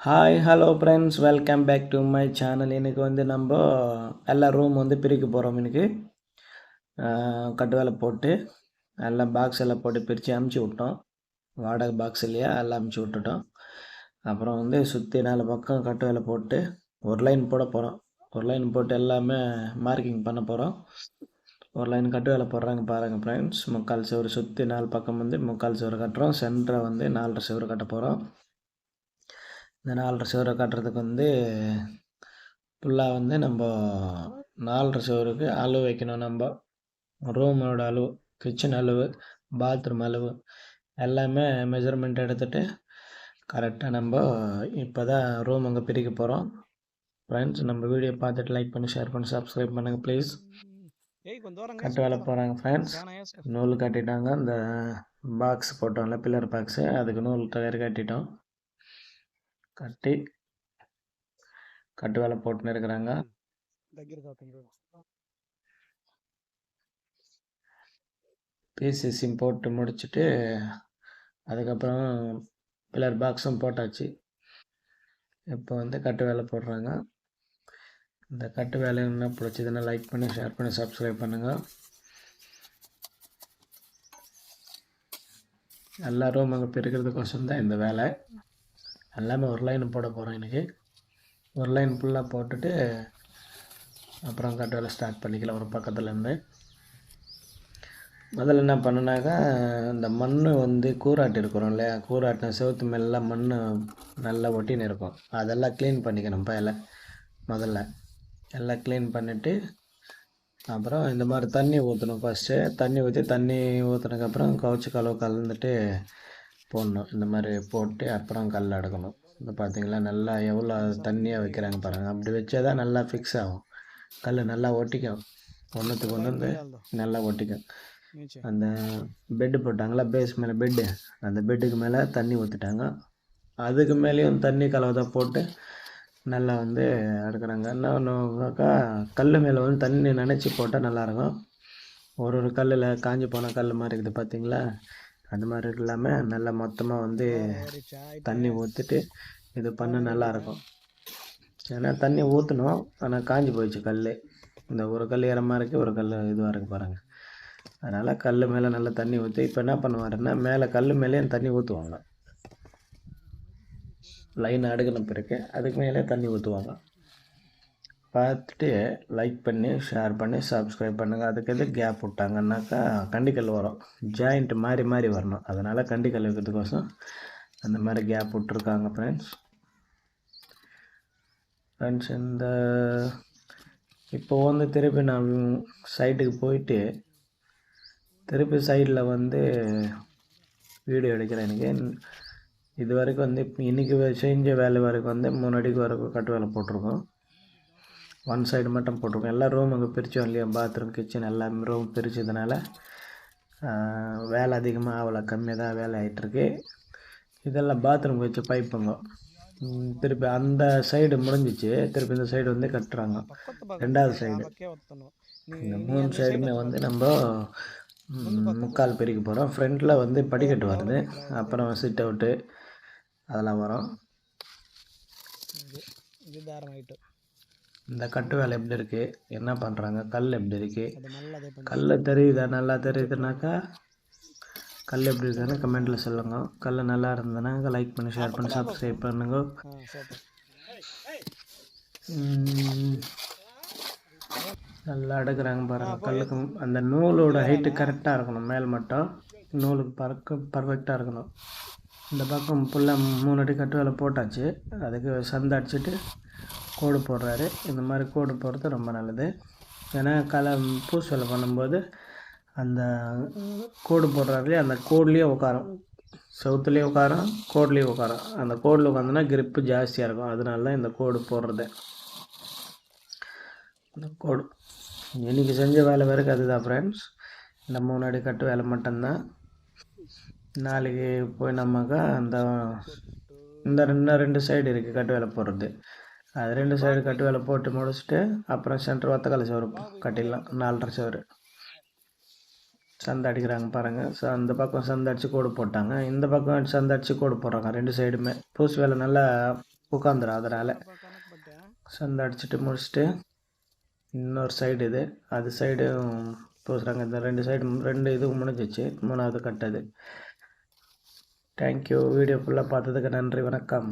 Hi hello friends welcome back to my channel இன்றைக்கி வந்து நம்ம எல்லா ரூம் வந்து பிரிக்க போகிறோம் இன்னைக்கு. கட்டுவேலை போட்டு எல்லாம் பாக்ஸ் எல்லாம் போட்டு பிரித்து அமுச்சு விட்டோம். வாடகை பாக்ஸ் இல்லையா? எல்லாம் அமுச்சு விட்டுட்டோம். அப்புறம் வந்து சுற்றி நாலு பக்கம் கட்டுவேலை போட்டு ஒரு லைன் போட போகிறோம் ஒரு லைன் போட்டு எல்லாமே மார்க்கிங் பண்ண போகிறோம் ஒரு லைன் கட்டு வேலை போடுறாங்க பாருங்கள் ஃப்ரெண்ட்ஸ் முக்கால் சுவர் சுற்றி நாலு பக்கம் வந்து முக்கால் சுவர் கட்டுறோம். சென்டரை வந்து நாலரை சுவர் கட்ட போகிறோம் இந்த நாலரை சுவரை கட்டுறதுக்கு வந்து ஃபுல்லாக வந்து நம்ம நாலரை சுவருக்கு அளவு வைக்கணும் நம்ம. ரூமோட அளவு கிச்சன் அளவு பாத்ரூம் அளவு எல்லாமே மெஷர்மெண்ட் எடுத்துகிட்டு கரெக்டாக நம்ம இப்போ தான் ரூம் அங்கே பிரிக்க போகிறோம் ஃப்ரெண்ட்ஸ் நம்ம வீடியோ பார்த்துட்டு லைக் பண்ணி ஷேர் பண்ணி சப்ஸ்கிரைப் பண்ணுங்கள் ப்ளீஸ் கட்டு வேலை போகிறாங்க ஃப்ரெண்ட்ஸ் நூல் கட்டிட்டாங்க. இந்த பாக்ஸ் போட்டோம்ல பில்லர் பாக்ஸு அதுக்கு நூல் டயர் கட்டிட்டோம். கட்டி கட்டு வேலை போட்டுன்னு இருக்கிறாங்க దగ్గర కాకుండా பிசிசியும் போட்டு முடிச்சுட்டு அதுக்கப்புறம் பில்லர் பாக்ஸும் போட்டாச்சு இப்போ வந்து கட்டு வேலை போடுறாங்க இந்த கட்டு வேலை என்ன பிடிச்சதுன்னா லைக் பண்ணி ஷேர் பண்ணி சப்ஸ்கிரைப் பண்ணுங்கள் எல்லாரும் அங்கே பிரிக்கிறதுக்கோசரம் தான் இந்த வேலை எல்லாமே ஒரு லைன் போட போகிறோம் எனக்கு ஒரு லைன் ஃபுல்லாக போட்டுட்டு அப்புறம் கட்டு வேலை ஸ்டார்ட் பண்ணிக்கலாம் ஒரு பக்கத்துலேருந்து முதல்ல என்ன பண்ணுனாக்கா இந்த மண் வந்து கூராட்டி இருக்கிறோம் இல்லையா? கூராட்டின செவத்து மேலாம் மண் நல்லா ஒட்டின்னு இருக்கும். அதெல்லாம் க்ளீன் பண்ணிக்கணும் பயல முதல்ல. எல்லாம் க்ளீன் பண்ணிவிட்டு அப்புறம் இந்த மாதிரி தண்ணி ஊற்றணும் ஃபஸ்ட்டு தண்ணி ஊற்றி தண்ணி ஊற்றுனதுக்கப்புறம் கவுச்சி கலவு கலந்துட்டு போடணும். இந்த மாதிரி போட்டு அப்புறம் கல் அடக்கணும். இந்த பார்த்தீங்களா? நல்லா எவ்வளோ தண்ணியாக வைக்கிறாங்க பாருங்கள் அப்படி வச்சா தான் நல்லா ஃபிக்ஸ் ஆகும். கல் நல்லா ஒட்டிக்கும். ஒன்றுத்துக்கு ஒன்று வந்து நல்லா ஒட்டிக்கும். அந்த பெட்டு போட்டாங்களா? பேஸ் மேலே பெட்டு அந்த பெட்டுக்கு மேலே தண்ணி ஊற்றிட்டாங்க அதுக்கு மேலேயும் தண்ணி கலவை போட்டு நல்லா வந்து அடுக்கிறாங்க. என்ன ஒன்றுக்கா கல் மேலே வந்து தண்ணி நினச்சி போட்டால் நல்லாயிருக்கும் ஒரு ஒரு கல்லில் காஞ்சி போன கல் மாதிரி இருக்குது. பார்த்தீங்களா? அந்த மாதிரி இல்லாமல் நல்லா மொத்தமாக வந்து தண்ணி ஊற்றிட்டு இது பண்ண நல்லாயிருக்கும். ஏன்னா தண்ணி ஊற்றணும் ஆனால் காஞ்சி போயிடுச்சு கல் இந்த ஒரு கல் ஈரமாக இருக்குது ஒரு கல் இதுவாக இருக்குது பாருங்கள் அதனால் கல் மேலே நல்லா தண்ணி ஊற்றி இப்போ என்ன பண்ணுவாருன்னா மேலே கல் மேலேயும் தண்ணி ஊற்றுவாங்க லைன் அடுக்கின பிறகு அதுக்கு மேலே தண்ணி ஊற்றுவாங்க பார்த்துட்டு லைக் பண்ணி ஷேர் பண்ணி சப்ஸ்கிரைப் பண்ணுங்கள் அதுக்கு எது கேப் விட்டாங்கன்னாக்கா கண்டிக்கல் வரும். ஜாயிண்ட் மாறி மாறி வரணும். அதனால் கண்டிக்கல் வைக்கிறதுக்கோசம் அந்த மாதிரி கேப் விட்ருக்காங்க ஃப்ரெண்ட்ஸ் ஃப்ரெண்ட்ஸ் இந்த இப்போ வந்து திருப்பி நான் சைட்டுக்கு போயிட்டு திருப்பி சைடில் வந்து வீடியோ எடுக்கிறேன் எனக்கு. இது வரைக்கும் வந்து இன்றைக்கி செஞ்ச வேலை வரைக்கும் வந்து மூணு அடிக்கு வரைக்கும் கட்டு வேலை போட்டிருக்கோம். ஒன் சைடு மட்டும் போட்டிருக்கோம். எல்லா ரூம் அங்கே பிரித்தோம் இல்லையா? பாத்ரூம் கிச்சன் எல்லா ரூம் பிரித்ததுனால வேலை அதிகமாக அவ்வளோ கம்மியாக தான் வேலை ஆகிட்டுருக்கு இதெல்லாம் பாத்ரூம் வச்ச பைப்புங்க திருப்பி அந்த சைடு முடிஞ்சிச்சு. திருப்பி இந்த சைடு வந்து கட்டுறாங்க. ரெண்டாவது சைடு இந்த மூணு சைடுமே வந்து நம்ம முக்கால் பிரிக்க போகிறோம் ஃப்ரண்ட்டில் வந்து படிக்கட்டு வருது. அப்புறம் சிட் அவுட்டு அதெல்லாம் வரும். இது தாரம் இந்த கட்டு வேலை எப்படி இருக்குது என்ன பண்ணுறாங்க கல் எப்படி இருக்குது அது நல்லா அதே பண்ணி கல் தெரியுதா? நல்லா தெரியுதுனாக்கா கல் எப்படி இருக்குன்னு கமெண்ட்டில் சொல்லுங்க. கல் நல்லா இருந்ததுனாக்கா லைக் பண்ணி ஷேர் பண்ணி சப்ஸ்கிரைப் பண்ணுங்க. நல்லா அடுக்குறாங்க பாருங்க. கல்லுக்கு அந்த நூலோட ஹைட்டு கரெக்டாக இருக்கணும். மேல் மட்டும். நூலுக்கு பறக்க பர்ஃபெக்டாக இருக்கணும். இந்த பக்கம் ஃபுல்லாக மூணு அடி கட்டு வேலை போட்டாச்சு. அதுக்கு சந்தை அடிச்சுட்டு கோடு போடுறாரு. இந்த மாதிரி கோடு போடுறது ரொம்ப நல்லது. ஏன்னா கலை பூஸ் பண்ணும்போது அந்த கோடு போடுறாருலே அந்த கோட்லேயே உட்காரும் செவுத்துலேயே உட்காரும் கோட்லேயே உட்காரும் அந்த கோடில் உட்காந்துனா கிரிப்பு ஜாஸ்தியாக இருக்கும். அதனால தான் இந்த கோடு போடுறது. இந்த கோடு. இன்றைக்கி செஞ்ச வேலை வரைக்கும் அதுதான் ஃப்ரெண்ட்ஸ் இந்த மூணு அடி கட்டு வேலை மட்டும்தான். நாளைக்கு போய் நம்மக்கா அந்த இந்த ரெண்டு ரெண்டு சைடு இருக்குது கட்டு வேலை போடுறது. அது ரெண்டு சைடு கட்டு வேலை போட்டு முடிச்சுட்டு அப்புறம் சென்டர் ஒத்தக்கால சோறு கட்டிடலாம். நாலரை சவர் சந்தை அடிக்கிறாங்க பாருங்கள் ஸோ அந்த பக்கம் சந்தை அடித்து கோடு போட்டாங்க. இந்த பக்கம் சந்தை அடித்து கோடு போடுறாங்க ரெண்டு சைடுமே. பூசு வேலை நல்லா உட்காந்துடும் அதனால். சந்தை அடிச்சுட்டு முடிச்சுட்டு இன்னொரு சைடு இது. அது சைடும் பூசுகிறாங்க இந்த ரெண்டு சைடு ரெண்டு இதுவும் முடிஞ்சிச்சு. மூணாவது கட்டது. தேங்க்யூ வீடியோ ஃபுல்லாக பார்த்ததுக்கு நன்றி. வணக்கம்.